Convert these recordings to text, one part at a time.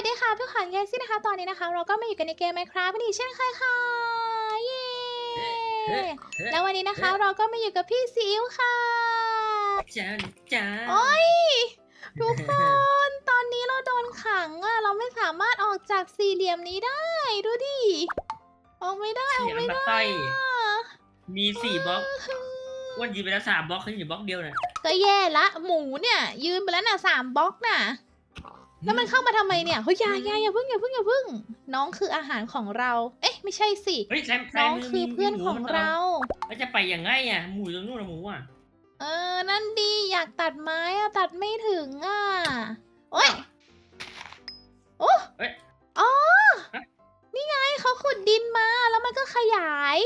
วัสดีค่ะพี่ขวัญแกซี่นะคะ ตอนนี้นะคะ เราก็มาอยู่กันในเกม Minecraft กันอีกเช่นเคยค่ะ เย้เฮ้ยแล้ววันนี้นะคะ เราก็มาอยู่กับพี่ซีอิ๊วค่ะจ้าจ้าโอ้ยทุกคนตอนนี้เราโดนขังอะเราไม่สามารถออกจากสี่เหลี่ยมนี้ได้ ดูดิออกไม่ได้อเสีอยกงไม่มาได้ต้อยอะมีสี่บล็อกอ้วันยืนไปแล้วสามบล็อกเขาอยู่บล็อกเดียวน่ะก็แย่ละ หมูเนี่ย ยืนไปแล้วน่ะสามบล็อกน่ะ แล้วมันเข้ามาทำไมเนี่ยเฮ้ยอยาอยาอย่าเพิ่งอย่าเพิ่งอย่าเพิ่ง น้องคืออาหารของเรา เอ๊ะ ไม่ใช่สิ เฮ้ยแซมแซน้อมงคือเพื่อนของเรา แล้วจะไปยังไงอะ หมูอยู่ตรงนู้นนะหมูอะเออ นั่นดีอยากตัดไม้อะตัดไม่ถึงอะ โอ้ยโอ้เอ้ยอ๋อฮะนี่ไงเขาขุดดินมาแล้วมันก็ขยาย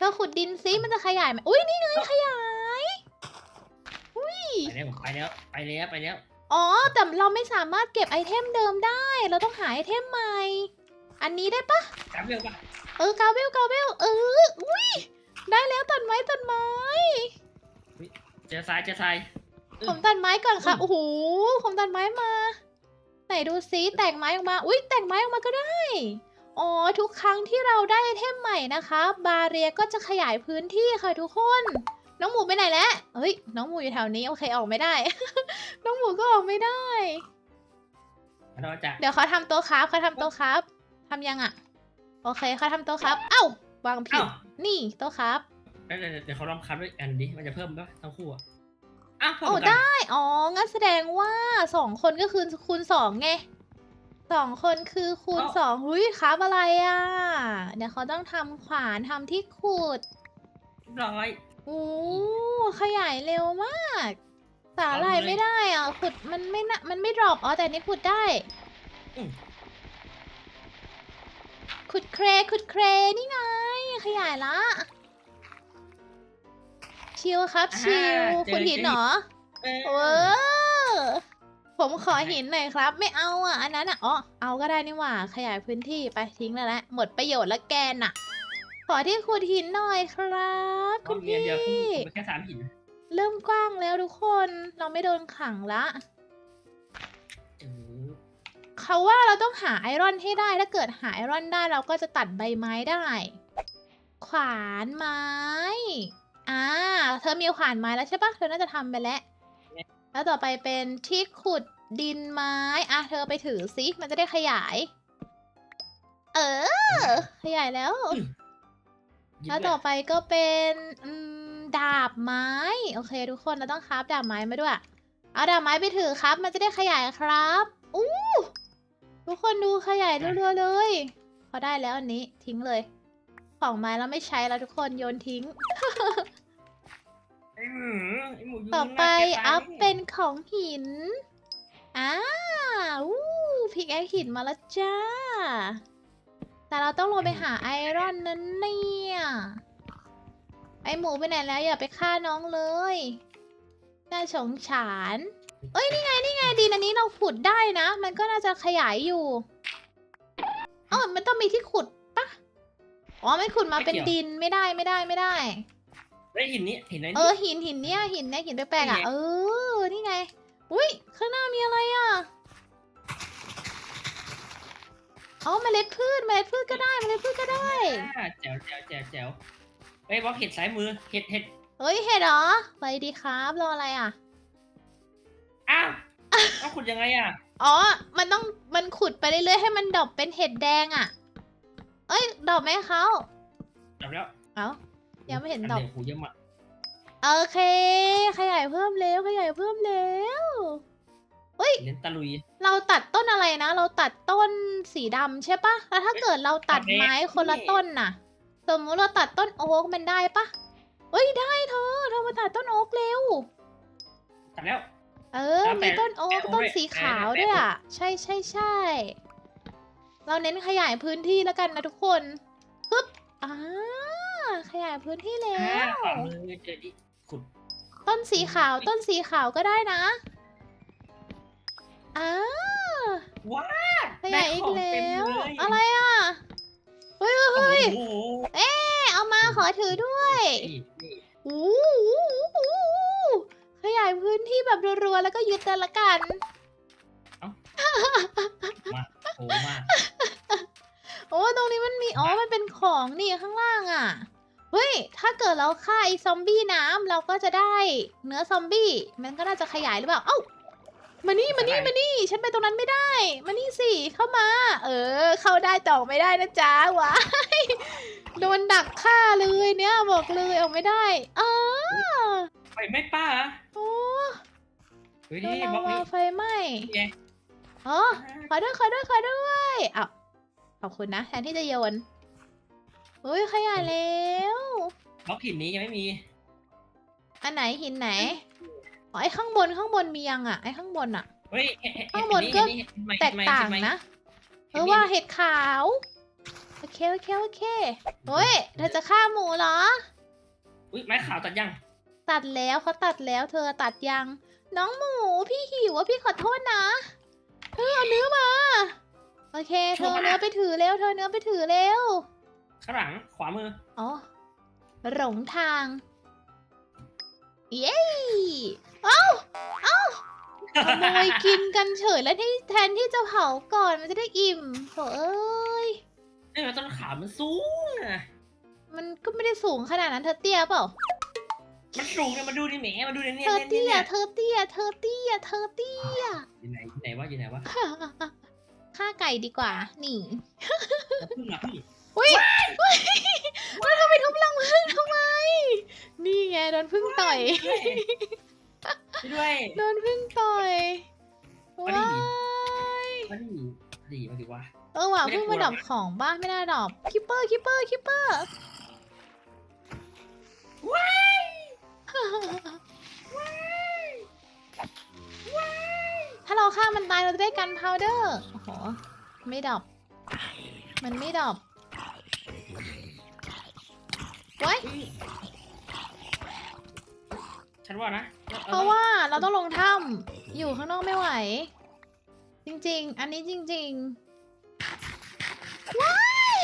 เราขุดดินซิมันจะขยายไหมอุ้ยนี่ไงขยายอุ้ยไปแล้วผมไปแล้ว ไปแล้วไปแล้ว อ๋อ แต่เราไม่สามารถเก็บไอเทมเดิมได้ เราต้องหาไอเทมใหม่ อันนี้ได้ปะกลับเร็วป่ะเออกาเบลกาเบลเออ อุ้ย ได้แล้วตัดไม้ตัดไม้ เจอทรายเจอทรายผมตัดไม้ก่อนค่ะอืมโอ้โห ผมตัดไม้มา ไหนดูซิแตกไม้ออกมา อุ้ยแตกไม้ออกมาก็ได้ อ๋อ ทุกครั้งที่เราได้ไอเทมใหม่นะคะ บาเรียก็จะขยายพื้นที่ค่ะทุกคน น้องหมูไปไหนแล้วเฮ้ย น้องหมูอยู่แถวนี้โอเคออกไม่ได้ น้องหมูก็ออกไม่ได้เราจะเดี๋ยวเขาทำโต๊ะครับเขาทำโต๊ะครับทำยังอะโอเคเขาทำโต๊ะครับ เอ้าวางผิดเอ้านี่โต๊ะครับแล้วเดี๋ยวเดี๋ยวเขาลองคัดด้วยอันดิมันจะเพิ่มป่ะทั้งคู่อะอ้าวเพิ่มโอ้กันได้ อ๋อ งั้นแสดงว่าสองคนก็คือคูณสองไงสองคนคือคูณสองหุยครับอะไรอะ เดี๋ยวเขาต้องทำขวานทำที่ขุด ร้อย โอ้ขยายเร็วมาก สาหร่ายเอาเลยไม่ได้อะขุดมันไม่น่ะมันไม่ดรอปอ๋อแต่อันนี่ขุดได้อืมขุดเครขุดเครนี่ไง ขยายละ ชิลครับ ชิลอ่าเจอขุดหินเจอ เหรอเอเออผมขอหินหน่อยครับ ไม่เอาอะ อันนั้นอะอ๋อเอาก็ได้นี่หว่า ขยายพื้นที่ไปทิ้งแล้วแหละหมดประโยชน์แล้วแกนน่ะข อที่ขุดหินหน่อยครับคุคุณณเดีพี่ยวเดียวคุณไปแค่สามหิน เริ่มกว้างแล้วทุกคน เราไม่โดนขังละเออเขาว่าเราต้องหาไอรอนให้ได้ ถ้าเกิดหาไอรอนได้เราก็จะตัดใบไม้ได้ ขวานไม้ อ่า เธอมีขวานไม้แล้วใช่ปะเธอน่าจะทำไปแล้ว แล้วต่อไปเป็นที่ขุดดินไม้ อะ เธอไปถือซิ มันจะได้ขยาย เออ ขยายแล้วห ยิบแล้วเลยต่อไปก็เป็นอืมดาบไม้ โอเค ทุกคนเราต้องคราฟดาบไม้มาด้วย เอาดาบไม้ไปถือครับ มันจะได้ขยายครับอู้ทุกคนดูขยายรัวๆเลย พอได้แล้วอันนี้ทิ้งเลย ของไม้เราไม่ใช้แล้วทุกคนโยนทิ้ง ไอ้หมูไอ้หมูยู่ต่อไปหน้าแกตายอัพเป็นของหินอ่าอู้พิกแอคหินมาแล้วจ้า แต่เราต้องลงไปหาไอรอนนั่นเนี่ย ไอหมูไปไหนแล้วอย่าไปฆ่าน้องเลยน่าสงสาร เอ้ยนี่ไงนี่ไงดินอันนี้เราขุดได้นะ มันก็น่าจะขยายอยู่อ๋อมันต้องมีที่ขุดปะอ๋อไม่ขุดมาเป็นดินไม่ได้ไม่ได้ไม่ได้ไอ้หินนี้หินไหนเออหินหินเนี่ยหินเนี่ยหินแปลกๆอะนี่ไงเออนี่ไง อุ้ยข้างหน้ามีอะไรอะ อ๋อเมล็ดพืชเมล็ดพืชก็ได้เมล็ดพืชก็ได้อ่าแจ๋วแจ๋วแจ๋วแจ๋วเฮ้ยบล็อกเห็ดซ้ายมือเห็ดเห็ดเฮ้ยเห็ดเหรอไปดีครับรออะไรอะอ้าวต้องขุดยังไงอะอ๋อ มันต้องมันขุดไปเรื่อยๆให้มันดรอปเป็นเห็ดแดงอะ เอ้ยดรอปไหมเขาจับแล้วเอ้ายังไม่เห็นดรอปเดี๋ยวหูเยอะมากโอเค ขยายเพิ่มแล้วขยายเพิ่มแล้ว เน้นตะลุย เราตัดต้นอะไรนะ เราตัดต้นสีดำใช่ปะแล้วถ้าเกิดเราตัดไม้คนละต้นน่ะ สมมติเราตัดต้นโอ๊กมันได้ปะเอ้ยได้เธอเธอมาตัดต้นโอ๊กเร็ว ตัดแล้ว เออ แล้วแต่มีต้นโอ๊กแต่โอ๊คต้นด้วยสีขาวแต่ ด้วยแต่อะ ใช่ใช่ใช่ เราเน้นขยายพื้นที่แล้วกันนะทุกคนปึ๊บอ่าขยายพื้นที่แล้อ่าว ขวามือเจอดิขุดต้นสีขาวต้นสีขาวก็ได้นะ อ่าว้าขยายอีกได้แล้ของวเต็มเลยอะไรอะ เฮ้ยเฮ้ยโอ้เฮ้ยโหเอามาขอถือด้วยนี่นี่อู้หูขยายพื้นที่แบบรัวๆ แล้วก็ยึดกันละกันหมากโอ้ตรงนี้มันมี อ๋อ มันเป็นของนี่ข้างล่างอะ เฮ้ย ถ้าเกิดเราฆ่าไอ้ซอมบี้น้ำเราก็จะได้เนื้อซอมบี้ มันก็น่าจะขยายหรือเปล่า เอ้า มานี่มานี่มานี่ ฉันไปตรงนั้นไม่ได้ มานี่สิ เข้ามา เออ เข้าได้ต่ออกไม่ได้นะจ๊ะวะโดนดักฆ่าเลยเนี่ยบอกเลยออกไม่ได้อ้าไฟไม่ป้าเหรอโอ้เฮ้ยโดนี่นบล็ลาอกวานี้ไฟไหม้นี่ไงอ๋อขอด้วยขอด้วยขอด้วยอ้าวขอบคุณนะแทนที่จะโยนเฮ้ยขยายแล้ว บล็อกหินนี้ยังไม่มี อันไหนหินไหน อ๋อไอ้ข้างบนข้างบนมียังอะไอ้ข้างบนอะ เฮ้ยเห็ดเห็ดข้างบนเห็ดก็ เห็ดเห็ดไหมแตกต่างเห็ดไหมนะเห็เอดอไหมว่าเห็ดขาวโอเคโอเคโอเคเฮ้ยเธอจะฆ่าหมูเหรอ อุ้ยไม้ขาวตัดยังตัดแล้วเขาตัดแล้วเธอตัดยัง น้องหมูพี่หิวว่าพี่ขอโทษนะเธอเอาเนื้อมาโอเค เธอเอาเนื้อไปถือเร็วเธอเอาเนื้อไปถือเร็วข้างหลังขวามืออ๋อหลงทาง เย้เอ้าเอ้าขโมยกินกันเฉยแล้วที่แทนที่จะเผาก่อนมันจะได้อิ่มโถเอ้ยนี่มันต้นขามันสูงนะมันก็ไม่ได้สูงขนาดนั้นเธอเตี้ยเปล่า มันสูงเนี่ยมาดูดิแหมมาดูดิเนี่ยเธอเนี่ยเตี้ยเนี่ยเธอเตี้ย เธอเตี้ย เธอเตี้ยอยู่ไหนอยู่ไหนวะอยู่ไหนวะฆ่าไก่ดีกว่า นี่แล้วพึ่งอะพึ่ง อุ้ยอุ้ยแล้วทำไมทุบลังพึ่งทำไม นี่ไงโดนพึ่งต่อยช่วยด้วย โดนพึ่งต่อยมาดิว้ายมาดิมาดิมาดิวะ เออว่ะไม่ได้เพิ่งกลัมาวดับหรอกนะของบ้านไม่น่าดับคิปเปอร์คิปเปอร์คิปเปอร์ว้ายถ้าเราฆ่ามันตายเราจะได้กันพาวเดอร์โอ้โหไม่ดับมันไม่ดับ ไว้อุ๊ยฉันว่านะเพราะว่าเราต้องลงถ้ำอยู่ข้างนอกไม่ไหว จริง ๆ อันนี้จริง ๆ ว้าย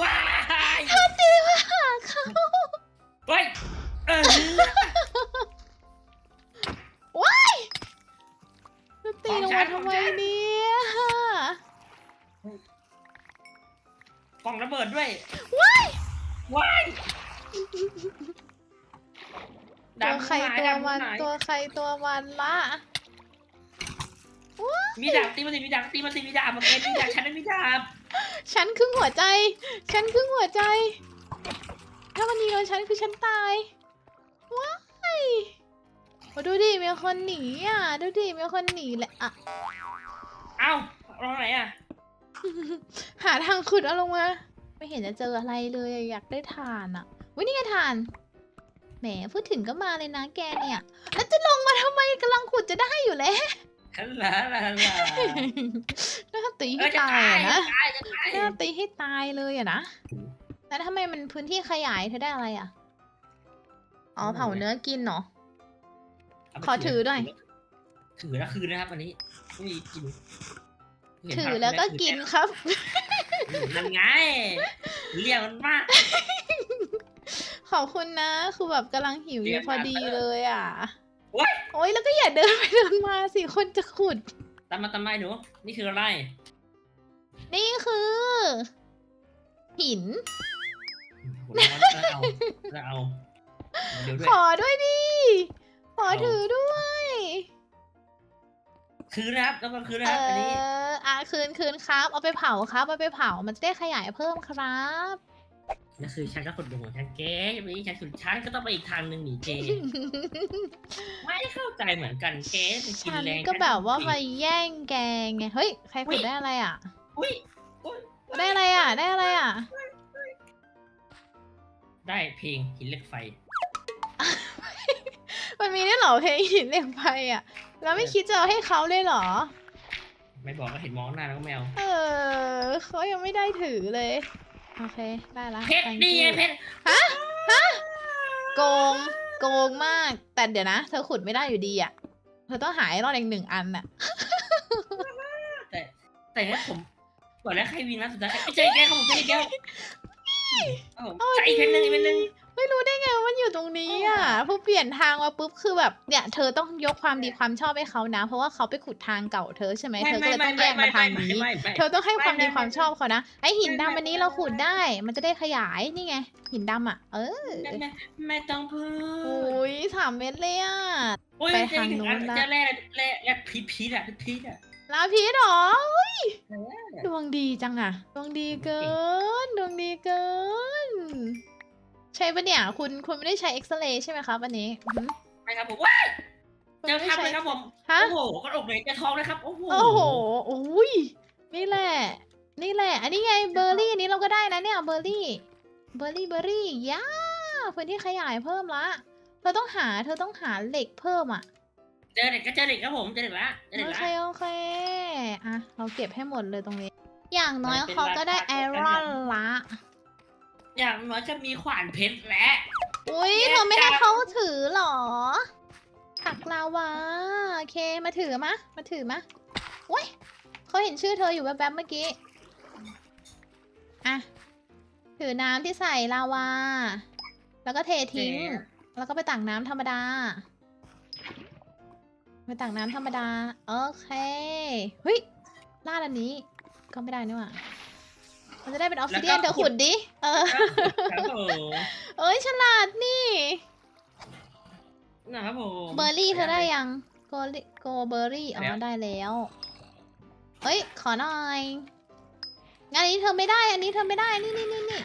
ว้ายเธอตีมาหาเขาเฮ้ยเออว้ายเธอตีลงมาทำไมเนี่ยกล่องระเบิดด้วยว้าย ว้ายตัวใครดำหายตัวดำมันหายตัวใครตัวมันละมีดาบตีมันสิมีดาบตีมันสิมีดาบมันเป็นมีดาบฉันไม่มีดาบฉันครึ่งหัวใจ ฉันครึ่งหัวใจ ถ้ามันยิงโดนฉันคือฉันตาย ว้ายโอ้ดูดิมีคนหนีอะ ดูดิมีคนหนีแหละอะ เอ้าลงไหนอะ หาทางขุดเอาลงมา ไม่เห็นจะเจออะไรเลยอะอยากได้ทานอะวินี่ไงทาน แหมพูดถึงก็มาเลยนะแกเนี่ย แล้วจะลงมาทำไมกำลังขุดจะได้อยู่แล้วฮัลโหลฮัลโหลฮัลโหลน่าตีเอให้อจะตายตายอะจะนะตายจะตายน่าตีให้ตายเลยอะนะแล้วทำไมมันพื้นที่ขยายเธอได้อะไรอะอ๋อเผาเนื้อกินเนาะเาไปขอถือหน่อยถือแล้วคืนนะครับวันนี้ไม่มีกินเห็นถือภาพแล้วก็ถือกินครับ นั่นไง เรียกมันมากขอบคุณนะ คือแบบกำลังหิวอยู่พอดีเลยอะ โอ๊ยโอ๊ยแล้วก็อย่าเดินไปเดินมาสิคนจะขุด ตามมาตามมาหนู นี่คืออะไร นี่คือ หิน แล้วเอาแล้วเอาเดี๋ยวด้วขยอด้วยดิ ขอเอาถือด้วย คืนนะครับแล้วก็คืนนะเอครับอันนี้ ออะคืนคืนครับ เอาไปเผาครับเอาไปเผามันจะได้ขยายเพิ่มครับ นั่นคือฉันก็ขุดดูของฉันเก๊จะไปอีกฉันขุดฉันก็ต้องไปอีกทางหนึ่งหนีเจไม่เข้าใจเหมือนกันเก๊ไปกินฉันแรงก็แบบว่าฉันมาแย่งแกไงเฮ้ยใครขุดได้อะไรอะ อุ้ยอุ้ยได้อะไรอะ ได้อะไรอะ ได้เพลงหินเหล็กไฟ มันมีได้เหรอเพลงหินเหล็กไฟอะ แล้วไม่คิดจะเอาให้เขาเลยเหรอ ไม่บอกก็เห็นมองหน้าแล้วก็แมวเออเขายังไม่ได้ถือเลย โอเค ได้ละเพชร thank นี่ไง you เพชรโกงโกงมาก แต่เดี๋ยวนะ เธอขุดไม่ได้อยู่ดีอะ เธอต้องหาไอ้รอดอีกหนึ่งอันน่ะ แต่แต่งั้นผมบอกแล้วใครวินนะสุดท้ายไอ้เจ๊แก้วของผมเจ๊แก้วเอาผมเอาใส่อีกเพชรหนึ่งอีกเพชรหนึ่ง เฮ้ยรู้ได้ไงว่ามันอยู่ตรงนี้อะพอเปลี่ยนทางมาปุ๊บคือแบบเนี่ยเธอต้องยกความดีความชอบให้เขานะ เพราะว่าเขาไปขุดทางเก่าเธอใช่ไหมเธอก็เลยต้องแยกมาทางนี้ไม่ไม่เธอต้องให้ความดีไม่ไม่ความชอบเขานะไอหินดำอันนี้ไม่ไม่เราขุดได้ มันจะได้ขยายนี่ไง หินดำอะ เออไม่ไม่ไม่ต้องพูโอ้ดยสามเม็ดเลยอะโอ้ยไปทางนู้นละจะแร่แร่แร่พีชพีชอะพีชพีชอะลาพีชเหรออุ๊ยเออดวงดีจังอะดวงดีเกิน ดวงดีเกิน ใช่ปะเนี่ย คุณคุณไม่ได้ใช้เอ็กซเรย์ใช่ไหมครับอันนี้อือหือไปครับผมว้ายคุณเจะไม่ได้ทำใช้เลยครับผมฮะ โอ้โหก็อกเลยจะท้องเลยครับโอ้โหโอ้โหอุ้ย นี่แหละ นี่แหละ อันนี้ไงเบอร์รี่อันนี้เราก็ได้นะเนี่ยเบอร์รี่ เบอร์รี่ เบอร์รี่ ย่าพื้นที่ขยายเพิ่มละ เธอต้องหา เธอต้องหาเหล็กเพิ่มอะ เจอเด็กก็เจอเด็กครับผมเจอเด็กละเจอเด็กโอละ เคโอเค อะ เราเก็บให้หมดเลยตรงนี้ อย่างน้อยมันเป็นเขาก็ได้ราไอคารอนละ อย่างน้อยก็มีขวานเพชรและอุ้ยเย้เธอไม่ให้จังเขาถือเหรอผักลาวาโอเคมาถือมะมาถือมะโอ้ยเขาเห็นชื่อเธออยู่แวบๆเมื่อกี้อะถือน้ำที่ใส่ลาวา แล้วก็เททิ้ง แล้วก็ไปตักน้ำธรรมดาไปตักน้ำธรรมดา โอเคเฮ้ยลาดอันนี้ก็ไม่ได้นี่หว่า มันจะได้เป็นออฟซิเดียนเธอขุดดิ เออ ครับผมเอ้ยฉลาดนี่ นะครับผมเบอร์รี่เธอได้ยัง โกลิโกเบอร์รี่ อ๋อแล้วได้แล้วเอ้ย ขอหน่อย งานนี้เธอไม่ได้ อันนี้เธอไม่ได้ นี่นี่นี่นี่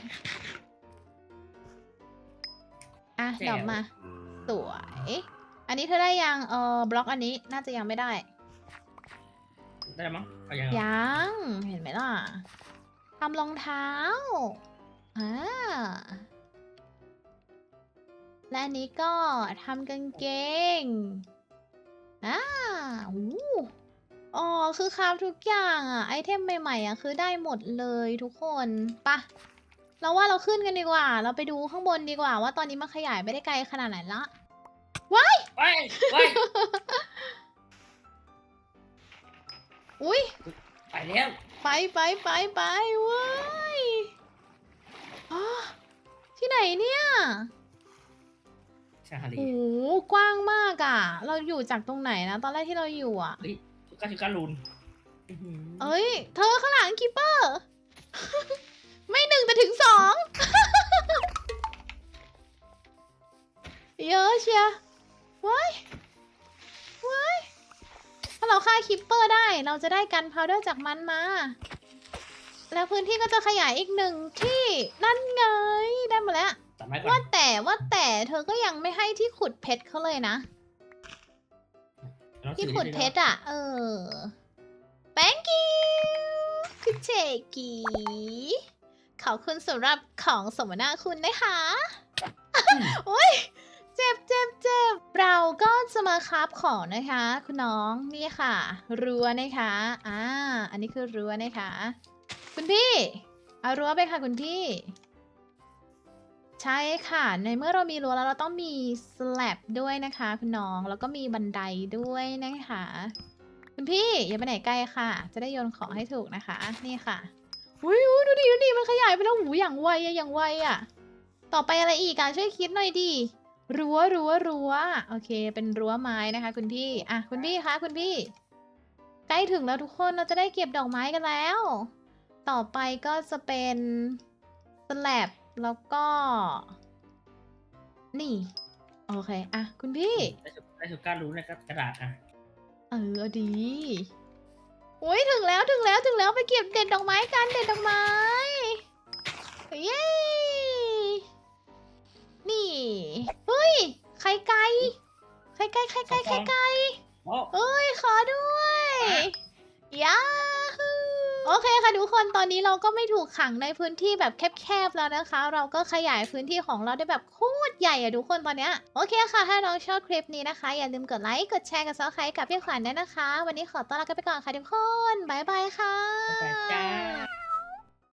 อะดอกมา สวย อันนี้เธอได้ยัง เออบล็อกอันนี้ น่าจะยังไม่ได้ ได้มั้งเอายังยัง เห็นไหมล่ะ ทำรองเท้าอ่าและอันนี้ก็ทำกางเกงอ่าอู้อ๋อ คือคราฟทุกอย่างอะ ไอเทมใหม่ๆอะ คือได้หมดเลยทุกคนปะเราว่าเราขึ้นกันดีกว่า เราไปดูข้างบนดีกว่า ว่าตอนนี้มันขยายไปได้ไกลขนาดไหนละไว้ไว้อุ้ยไปแล้ว ไปไปไปไปเว้ยอ๋อที่ไหนเนี่ยชาลีโอ้โหกว้างมากอะ่ะ เราอยู่จากตรงไหนนะ ตอนแรกที่เราอยู่อะเฮ้ยชุกาชุกาลูนอื้อหือเอ้ย เธอข้างหลังคิปเปอร์ ไม่หนึ่งแต่ถึงสองเยอะเชียว้ายว้ายถ้าเราฆ่าคิปเปอร์ได้เราจะได้กันพาวเดอร์จากมันมา แล้วพื้นที่ก็จะขยายอีกหนึ่งที่นั่นไงได้มาแล้ว ตัดไม้ก่อว่านแต่ว่าแต่เธอก็ยังไม่ให้ที่ขุดเพชรเขาเลยนะลองที่ถือขุดนิเพชรอะ เออ thank you คุณเจกีขอบคุณสำหรับของสมนาคุณนะคะ โอ้ย เจ็บเจ็บเจ็บเราก็จะมาคราฟของนะคะ คุณน้องนี่ค่ะ รั้วนะคะอ่าอันนี้คือรั้วนะคะ คุณพี่เอารั้วไปค่ะคุณพี่ ใช่ค่ะ ในเมื่อเรามีรั้วแล้วเราต้องมีสแลบด้วยนะคะ คุณน้องแล้วก็มีบันไดด้วยนะคะ คุณพี่อย่าไปไหนไกลค่ะ จะได้โยนของให้ถูกนะคะ นี่ค่ะอุ้ยอุ้ยดูดิดูดิมันขยายไปแล้วหูอย่างไวอะอย่างไวอะต่อไปอะไรอีกอะช่วยคิดหน่อยดิ รั้วรั้วรั้วโอเค เป็นรั้วไม้นะคะ คุณพี่อะคุณพี่คะคุณพี่ ใกล้ถึงแล้วทุกคนเราจะได้เก็บดอกไม้กันแล้ว ต่อไปก็จะเป็นสแลบแล้วก็ นี่ โอเคอะคุณพี่ได้ชุได้ชุกาลูนนะครับกระดาษอะเออเอาดีโอ้ยถึงแล้วถึงแล้วถึงแล้วไปเก็บเด็ดดอกไม้กันเด็ดดอกไม้เย้นี่เฮ้ย ไข่ไก่ไข่ไก่ไข่ไก่ไข่ไก่โอ้เอ้ยขอด้วยยาฮูโอเคค่ะทุกคนตอนนี้เราก็ไม่ถูกขังในพื้นที่แบบแคบๆแล้วนะคะ เราก็ขยายพื้นที่ของเราได้แบบโคตรใหญ่อะทุกคนตอนเนี้ยโอเคค่ะ ถ้าน้องชอบคลิปนี้นะคะ อย่าลืมกดไลค์กดแชร์กดซับสไครต์กับพี่ขวัญด้วยนะคะ วันนี้ขอต้อนรับกันไปก่อนค่ะทุกคนบ๊ายบายค่ะไปจ้า